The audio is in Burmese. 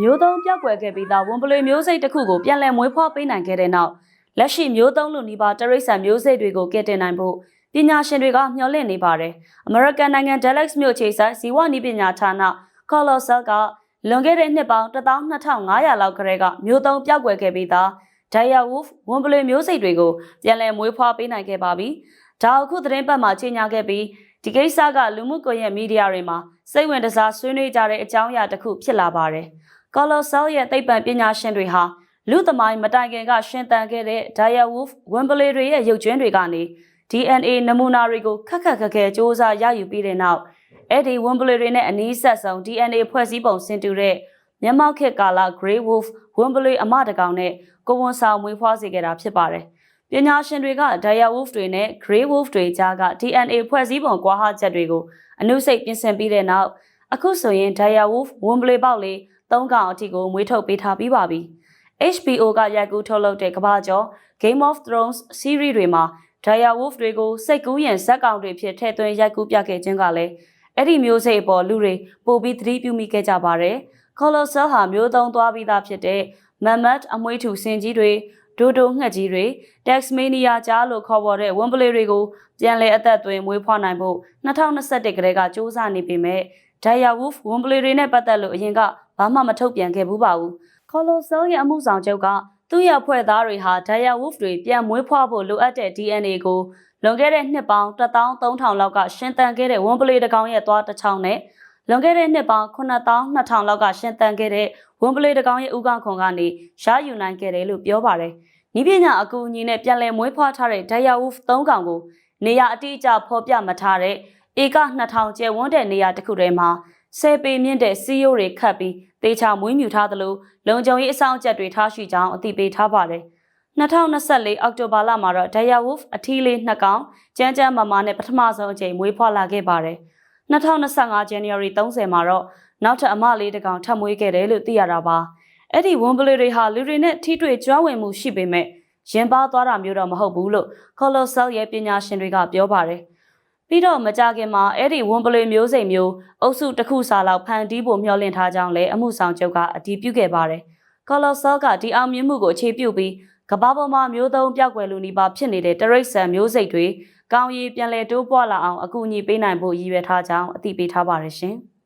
မျိုးသုံးပြောက်ကွယ်ခဲ့ပြီးသားဝန်ပလွေမျိုးစိတ်တစ်ခုကိုပြန်လည်မွေးဖွားပေးနိုင်ခဲ့တဲ့နောက်လက်ရှိမျိုးသုံးလူနီးပါးတရိတ်ဆန်မျိုးစိတ်တွေကိုကယ်တင်နိုင်ဖို့ပညာရှင်တွေကမျှော်လင့်နေပါတယ်။ American နိုင်ငံ Dallas မြို့ခြေဆိုင်ဇီဝနီးပညာဌာန Colossal ကလွန်ခဲ့တဲ့နှစ်ပေါင်း12500လောက်ကလေးကမျိုးသုံးပြောက်ကွယ်ခဲ့ပြီးသား Dire Wolf ဝန်ပလွေမျိုးစိတ်တွေကိုပြန်လည်မွေးဖွားပေးနိုင်ခဲ့ပါပြီ။ဒါအခုသတင်းပတ်မှာကြီးညာခဲ့ပြီးဒီကိစ္စကလူမှုကွန်ရက်မီဒီယာတွေမှာစိတ်ဝင်တစားဆွေးနွေးကြတဲ့အကြောင်းအရာတစ်ခုဖြစ်လာပါတယ်။ Colossal ရဲ့သိပ္ပံပညာရှင်တွေဟာလူသမိုင်းမတိုင်ခင်ကရှင်သန်ခဲ့တဲ့ Dire Wolf ဝန်ပလေတွေရဲ့ရုပ်ကြွင်းတွေကနေ DNA နမူနာတွေကိုခက်ခက်ခက်ခဲစ조사ရယူပြီးတဲ့နောက်အဲ့ဒီဝန်ပလေတွေနဲ့အနီးဆက်ဆုံး DNA ဖွဲ့စည်းပုံဆင်တူတဲ့မျက်မှောက်ခေတ်ကာလ Grey Wolf ဝန်ပလေအမတကောင်နဲ့ကိုဝန်ဆောင်မွေးဖွားစေခဲ့တာဖြစ်ပါတယ်။ပညာရှင်တွေက Dire Wolf တွေနဲ့ Grey Wolf တွေကြားက DNA ဖွဲ့စည်းပုံကွာဟချက်တွေကိုအနုစိတ်ပြင်ဆင်ပြီးတဲ့နောက်အခုဆိုရင် Dire Wolf ဝန်ပလေပေါက်လေး ၃កောင်အထိကိုမွေးထုတ်ပေးထားပြီးပါပြီ။ HBO ကရိုက်ကူးထုတ်လုပ်တဲ့ကမ္ဘာကျော် Game of Thrones series တွေမှာ Dire Wolf တွေကိုစိတ်ကူးရင်ဇက်ကောင်တွေဖြစ်ထည့်သွင်းရိုက်ကူးပြခဲ့ခြင်းကလည်းအဲ့ဒီမျိုးစိတ်အပေါ်လူတွေပိုပြီးသတိပြုမိခဲ့ကြပါတယ်။ Colossal ဟာမျိုးသုံးသွားပြီးသားဖြစ်တဲ့ Mammoth အမွှေးထူစင်ကြီးတွေ ဒိုဒိုငှက်ကြီးတွေ Tasmania ကြားလို့ခေါ်ပေါ်တဲ့ဝန်ပလေတွေကိုပြန်လည်အသက်သွင်းမွေးဖွားနိုင်ဖို့2021ကတည်းကစူးစမ်းနေပေမဲ့ Dire Wolf ဝန်ပလေတွေနဲ့ပတ်သက်လို့အရင်ကဘာမှမထုတ်ပြန်ခဲ့ဘူးပါဘူး။ Colossal ရဲ့အမှုဆောင်ချုပ်ကသူ့ရဲ့အဖွဲ့သားတွေဟာ Dire Wolf တွေပြန်မွေးဖွားဖို့လိုအပ်တဲ့ DNA ကိုလွန်ခဲ့တဲ့နှစ်ပေါင်း13000လောက်ကရှင်သန်ခဲ့တဲ့ဝန်ပလေတစ်ကောင်ရဲ့သွားတစ်ချောင်းနဲ့ လွန်ခဲ့တဲ့နှစ်ပေါင်း9200လောက်ကရှင်သန်ခဲ့တဲ့ဝန်ပလေတစ်ကောင်ရဲ့ဥကခွန်ကနေရယူနိုင်ခဲ့တယ်လို့ပြောပါတယ်။ဤပညာအကူအညီနဲ့ပြန်လည်မွေးဖွားထားတဲ့ Dire Wolf 3ကောင်ကိုနေရာအတိအကျဖော်ပြမထားတဲ့ဧက2000ကျယ်ဝန်းတဲ့နေရာတစ်ခုထဲမှာဆယ်ပေမြင့်တဲ့စီးရိုးတွေခတ်ပြီးတေချာမွေးမြူထားသလိုလုံခြုံရေးအဆောင်အကျက်တွေထားရှိကြောင်းအသိပေးထားပါတယ်။2024အောက်တိုဘာလမှာတော့ Dire Wolf အထီးလေးနှစ်ကောင်ကျန်းကျန်းမာမာနဲ့ပထမဆုံးအကြိမ်မွေးဖွားလာခဲ့ပါတယ်။ 2025 January 30မှာတော့နောက်ထပ်အမလေးတစ်ကောင်ထပ်မွေးခဲ့တယ်လို့သိရတာပါ။အဲ့ဒီဝန်ပလေတွေဟာလူတွေနဲ့ထိတွေ့ကြွားဝင်မှုရှိပေမဲ့ရင်ပါသွားတာမျိုးတော့မဟုတ်ဘူးလို့ Colossal ရဲ့ပညာရှင်တွေကပြောပါတယ်။ပြီးတော့မကြခင်မှာအဲ့ဒီဝန်ပလေမျိုးစိတ်မျိုးအုပ်စုတစ်ခုစာလောက်ဖန်တီးဖို့မျှော်လင့်ထားကြောင်းလည်းအမှုဆောင်ချုပ်ကအတည်ပြုခဲ့ပါတယ်။ Colossal ကဒီအောင်မြင်မှုကိုအခြေပြုပြီးကမ္ဘာပေါ်မှာမျိုးသုံးပြောက်ွယ်လူနီးပါးဖြစ်နေတဲ့တရိတ်ဆန်မျိုးစိတ်တွေ ကောင်းရည်ပြန်လည်တိုးပွားလာအောင်အကူအညီပေးနိုင်ဖို့ရည်ရွယ်ထားကြောင်းအသိပေးထားပါတယ်ရှင်။